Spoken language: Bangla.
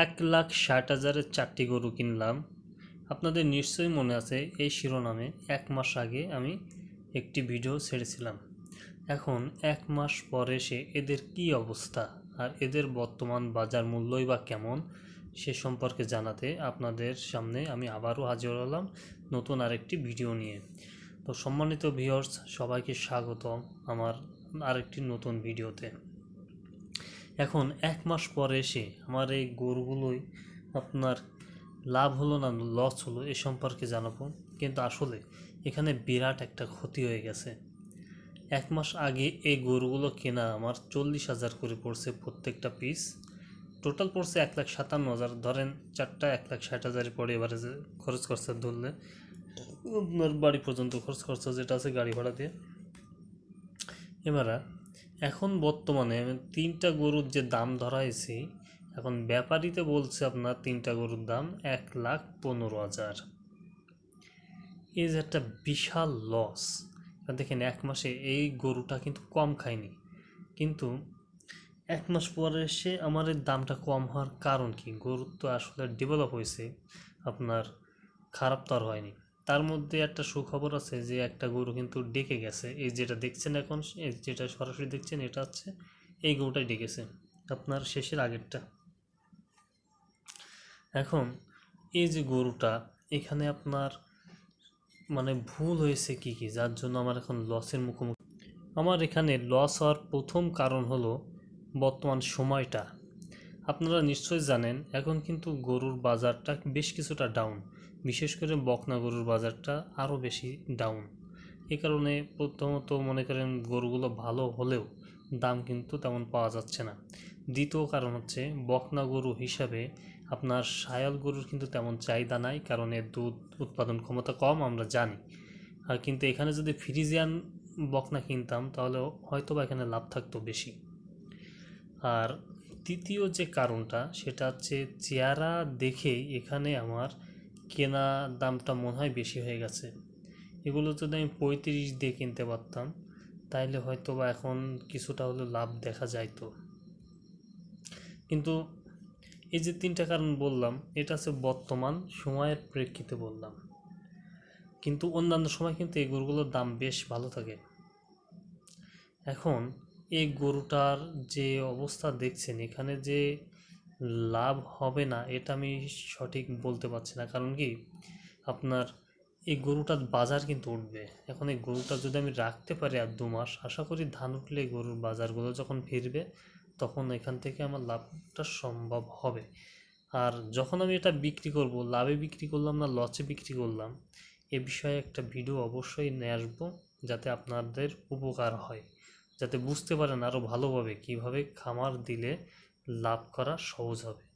এক লাখ ষাট হাজারের চারটি গরু কিনলাম। আপনাদের নিশ্চয়ই মনে আছে এই শিরোনামে এক মাস আগে আমি একটি ভিডিও ছেড়েছিলাম। এখন এক মাস পরে এসে এদের কি অবস্থা আর এদের বর্তমান বাজার মূল্যই বা কেমন, সে সম্পর্কে জানাতে আপনাদের সামনে আমি আবারও হাজির হলাম নতুন আরেকটি ভিডিও নিয়ে। তো সম্মানিত ভিউয়ার্স, সবাইকে স্বাগত আমার আরেকটি নতুন ভিডিওতে। এখন এক মাস পরে এসে আমার এই গরুগুলোই আপনার লাভ হলো না লস হলো এ সম্পর্কে জানাব। কিন্তু আসলে এখানে বিরাট একটা ক্ষতি হয়ে গেছে। এক মাস আগে এই গরুগুলো কেনা আমার চল্লিশ হাজার করে পড়ছে প্রত্যেকটা পিস টোটাল পড়ছে এক লাখ সাতান্ন হাজার। ধরেন চারটা এক লাখ ষাট হাজারের পরে এবারে যে খরচ খরচা ধরলে। আপনার বাড়ি পর্যন্ত খরচ খরচা যেটা আছে গাড়ি ভাড়া দিয়ে। এবারে এখন বর্তমানে তিনটা গরুর যে দাম ধরা হয়েছে এখন ব্যাপারীতে বলছে আপনার তিনটা গরুর দাম এক লাখ পনেরো হাজার। এই যে একটা বিশাল লস দেখেন, এক মাসে এই গরুটা কিন্তু কম খায়নি। কিন্তু এক মাস পরে এসে আমার দামটা কম হওয়ার কারণ কি? গরুর তো আসলে ডেভেলপ হয়েছে, আপনার খারাপ তো আর হয়নি। তার মধ্যে একটা সুখবর আছে যে একটা গরু কিন্তু ডেকে গেছে। এই যেটা দেখছেন এখন যেটা সরাসরি দেখছেন, এটা হচ্ছে এই গরুটাই ডেকেছে। আপনার শেষের আগেরটা। এখন এই যে গরুটা, এখানে আপনার মানে ভুল হয়েছে কি কি? যার জন্য আমার এখন লসের মুখোমুখি। আমার এখানে লস হওয়ার প্রথম কারণ হলো বর্তমান সময়টা। আপনারা নিশ্চয়ই জানেন, এখন কিন্তু গরুর বাজারটা বেশ কিছুটা ডাউন বিশেষ করে বকনা গরুর বাজারটা আরও বেশি ডাউন এ কারণে প্রথমত মনে করেন গরুগুলো ভালো হলেও দাম কিন্তু তেমন পাওয়া যাচ্ছে না। দ্বিতীয় কারণ হচ্ছে বকনা গরু হিসাবে আপনার সায়াল গরুর কিন্তু তেমন চাহিদা নাই, কারণ এর দুধ উৎপাদন ক্ষমতা কম, আমরা জানি। আর কিন্তু এখানে যদি ফ্রিজিয়ান বকনা কিনতাম, তাহলে হয়তো বা এখানে লাভ থাকতো বেশি। আর তৃতীয় যে কারণটা, সেটা হচ্ছে চেহারা দেখেই এখানে আমার কেনা দামটা মনে হয় বেশি হয়ে গেছে। এগুলো যদি আমি পঁয়ত্রিশ দিয়ে কিনতে পারতাম, তাইলে হয়তো বা এখন কিছুটা হলেও লাভ দেখা যাইতো। কিন্তু এই যে তিনটা কারণ বললাম, এটা হচ্ছে বর্তমান সময়ের প্রেক্ষিতে বললাম। কিন্তু অন্যান্য সময় কিন্তু এই গরুগুলোর দাম বেশ ভালো থাকে। এখন এই গরুটার যে অবস্থা দেখছেন, এখানে যে লাভ হবে না, এটা আমি সঠিক বলতে পারছি না। কারণ কি? আপনার এই গরুটার বাজার কিন্তু উঠবে। এখন এই গরুটা যদি আমি রাখতে পারি আর দু মাস, আশা করি ধান উঠলে গরুর বাজারগুলো যখন ফিরবে, তখন এখান থেকে আমার লাভটা সম্ভব হবে। আর যখন আমি এটা বিক্রি করব, লাভে বিক্রি করলাম না, লসে বিক্রি করলাম, এ বিষয়ে একটা ভিডিও অবশ্যই নিয়ে আসব, যাতে আপনাদের উপকার হয়। যাতে বুঝতে পারেন আরও ভালোভাবে কীভাবে খামার দিলে লাভ করা সহজ হবে।